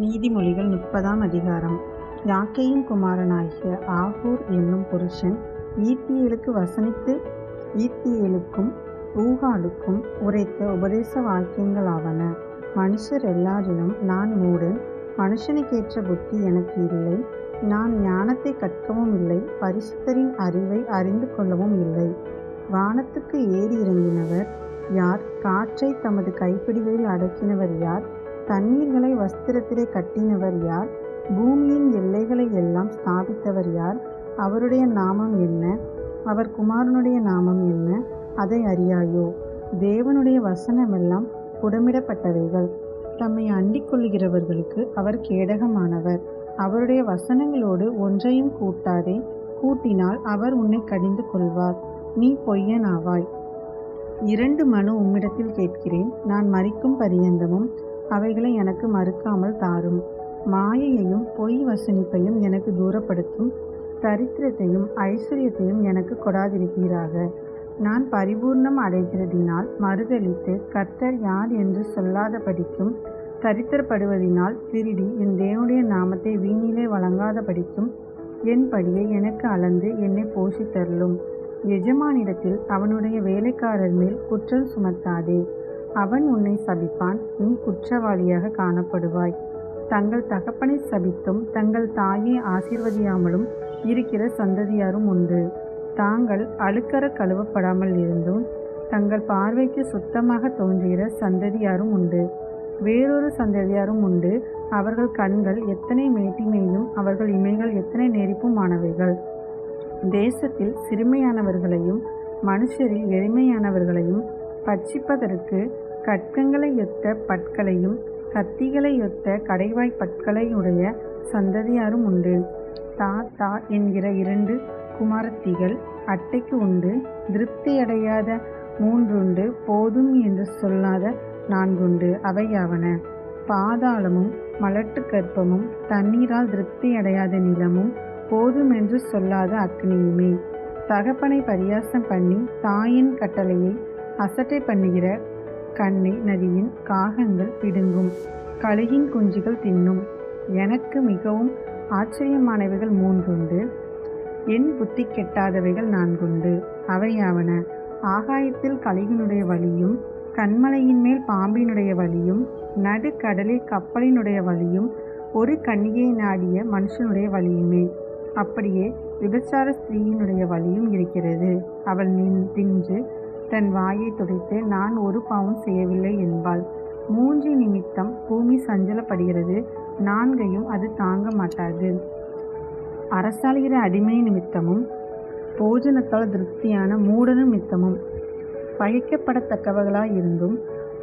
நீதிமொழிகள் முப்பதாம் அதிகாரம். யாக்கேயின் குமாரனாகிய ஆகூர் என்னும் புருஷன் ஈத்தியலுக்கு வசனித்து ஈத்தியலுக்கும் ஊகாலுக்கும் உரைத்த உபதேச வாக்கியங்களாவன. மனுஷர் எல்லாரிலும் நான் மூடன் மனுஷனுக்கேற்ற புத்தி எனக்கு இல்லை. நான் ஞானத்தை கற்கவும் இல்லை. பரிசுத்தரின் அறிவை அறிந்து கொள்ளவும் இல்லை. வானத்துக்கு ஏறி இறங்கினவர் யார்? காற்றை தமது கைப்பிடிகளில் அடக்கினவர் யார்? தண்ணீர்களை வஸ்திரத்திலே கட்டினவர் யார்? பூமியின் எல்லைகளை எல்லாம் ஸ்தாபித்தவர் யார்? அவருடைய நாமம் என்ன? அவர் குமாரனுடைய நாமம் என்ன? அதை அறியாயோ? தேவனுடைய வசனமெல்லாம் புடமிடப்பட்டவைகள். தம்மை அண்டிக் கொள்ளுகிறவர்களுக்கு அவர் கேடகமானவர். அவருடைய வசனங்களோடு ஒன்றையும் கூட்டாதே கூட்டினால் அவர் உன்னை கடிந்து கொள்வார். நீ பொய்யனாவாய். இரண்டு மனு உம்மிடத்தில் கேட்கிறேன். நான் மறிக்கும் பரியந்தமும் அவைகளை எனக்கு மறுக்காமல் தாரும். மாயையையும் பொய் வசனிப்பையும் எனக்கு தூரப்படுத்தும். தரித்திரத்தையும் ஐஸ்வர்யத்தையும் எனக்கு கொடாதிருப்பீராக நான் பரிபூர்ணம் அடைகிறதினால் மறுதளித்து கர்த்தர் யார் என்று சொல்லாதபடிக்கும் தரித்திரப்படுவதினால் திருடி என் தேவனுடைய நாமத்தை வீணிலே வழங்காதபடிக்கும் என் படியை எனக்கு அளந்து என்னை போஷித்தருளும். எஜமானிடத்தில் அவனுடைய வேலைக்காரர் மேல் குற்றம் சுமத்தாதே. அவன் உன்னை சபிப்பான் நீ குற்றவாளியாக காணப்படுவாய். தங்கள் தகப்பனை சபித்தும் தங்கள் தாயை ஆசீர்வதியாமலும் இருக்கிற சந்ததியாரும் உண்டு. தாங்கள் அழுக்கற கழுவப்படாமல் இருந்தும் தங்கள் பார்வைக்கு சுத்தமாக தோன்றுகிற சந்ததியாரும் உண்டு. வேறொரு சந்ததியாரும் உண்டு. அவர்கள் கண்கள் எத்தனை மேட்டிமையும் அவர்கள் இமைகள் எத்தனை நெறிப்புமானவைகள் தேசத்தில் சிறுமையானவர்களையும் மனுஷரில் எளிமையானவர்களையும் பட்சிப்பதற்கு கற்கங்களை ஒத்த பற்களையும் கத்திகளை ஒத்த கடைவாய் பற்களையுடைய சந்ததியாரும் உண்டு. தா தா என்கிற இரண்டு குமாரத்திகள் அட்டைக்கு உண்டு. திருப்தியடையாத மூன்றுண்டு போதும் என்று சொல்லாத நான்குண்டு அவையாவன பாதாளமும் மலட்டு கற்பமும் தண்ணீரால் திருப்தியடையாத நிலமும் போதும் என்று சொல்லாத அக்னியுமே. தகப்பனை பரியாசம் பண்ணி தாயின் கட்டளையை அசட்டை பண்ணுகிற கண்ணை நதியின் காகங்கள் பிடுங்கும். கழுகின் குஞ்சுகள் தின்னும். எனக்கு மிகவும் ஆச்சரியமானவைகள் மூன்றுண்டு. என் புத்தி கெட்டாதவைகள் நான்குண்டு. அவையாவன ஆகாயத்தில் கழுகினுடைய வழியும் கண்மலையின் மேல் பாம்பினுடைய வழியும் நடுக்கடலில் கப்பலினுடைய வழியும் ஒரு கன்னியை நாடிய மனுஷனுடைய வழியுமே அப்படியே விபச்சார ஸ்திரீயினுடைய வழியும் இருக்கிறது. அவள் நின் தின்று தன் வாயை துடைத்து நான் ஒரு பாவம் செய்யவில்லை என்பாள். மூன்று நிமித்தம் பூமி சஞ்சலப்படுகிறது. நான்கையும் அது தாங்க மாட்டாது. அரசாளுகிற அடிமை நிமித்தமும் போஜனத்தால் திருப்தியான மூட நிமித்தமும் பகைக்கப்படத்தக்கவர்களாயிருந்தும்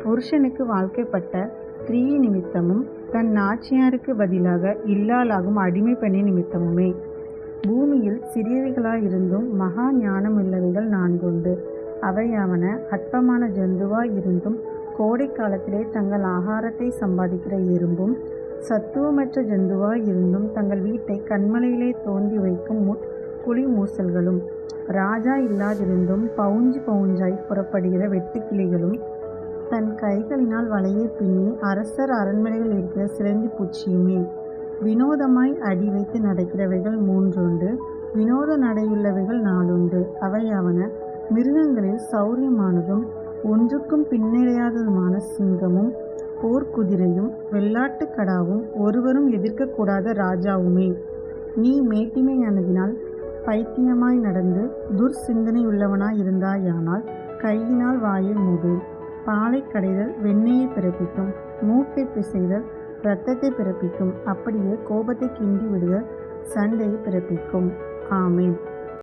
புருஷனுக்கு வாழ்க்கைப்பட்ட ஸ்திரீ நிமித்தமும் தன் நாச்சியாருக்கு பதிலாக இல்லாலாகும் அடிமை பெண்ணை நிமித்தமுமே. பூமியில் சிறியவைகளாயிருந்தும் மகா ஞானமுள்ளவைகள் நான்குண்டு அவையாவன அற்பமான ஜந்துவாய் இருந்தும் கோடைக்காலத்திலே தங்கள் ஆகாரத்தை சம்பாதிக்கிற எறும்பும் சத்துவமற்ற ஜந்துவாய் இருந்தும் தங்கள் வீட்டை கண்மலையிலே தோண்டி வைக்கும் முட் குழி மூசல்களும் ராஜா இல்லாதிருந்தும் பவுஞ்சு பவுஞ்சாய் புறப்படுகிற வெட்டுக்கிளிகளும் தன் கைகளினால் வலையை பின்னி அரசர் அரண்மனையில் இருக்கிற சிறந்தி பூச்சியுமே வினோதமாய் அடி வைத்து நடக்கிறவைகள் மூன்றுண்டு வினோத நடையுள்ளவைகள் நாலுண்டு. அவையாவன மிருகங்களில் சௌரியமானதும் ஒன்றுக்கும் பின்னடையாததுமான சிங்கமும் போர்க்குதிரையும் வெள்ளாட்டு கடாவும் ஒருவரும் எதிர்க்கக்கூடாத ராஜாவுமே. நீ மேட்டிமையானதினால் பைத்தியமாய் நடந்து துர்சிந்தனையுள்ளவனாய் இருந்தாயானால் கையினால் வாயை மூடு. பாலை கடைதல் வெண்ணெயை பிறப்பிக்கும் மூக்கை பிசைதல் இரத்தத்தை பிறப்பிக்கும் அப்படியே கோபத்தை கிண்டி விடுதல் சண்டையை பிறப்பிக்கும். ஆமேன்.